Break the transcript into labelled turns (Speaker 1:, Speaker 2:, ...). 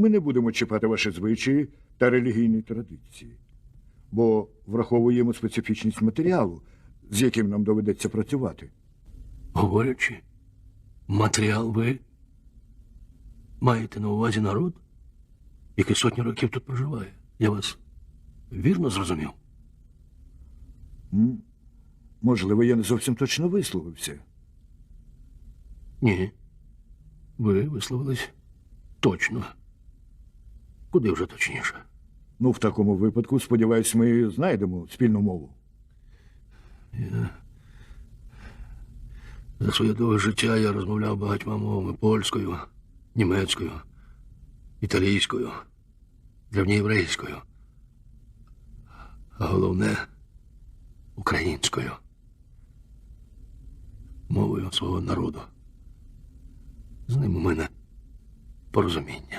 Speaker 1: Ми не будемо чіпати ваші звичаї та релігійні традиції, бо враховуємо специфічність матеріалу, з яким нам доведеться працювати.
Speaker 2: Говорячи, матеріал ви маєте на увазі народ, який сотні років тут проживає. Я вас вірно зрозумів?
Speaker 1: Можливо, я не зовсім точно висловився.
Speaker 2: Ні. Ви висловились точно. Куди вже точніше?
Speaker 1: Ну, в такому випадку, сподіваюсь, ми знайдемо спільну мову.
Speaker 2: За своє довге життя я розмовляв багатьма мовами польською, німецькою, італійською, древньоєврейською. А головне українською. Мовою свого народу. З ним у мене порозуміння.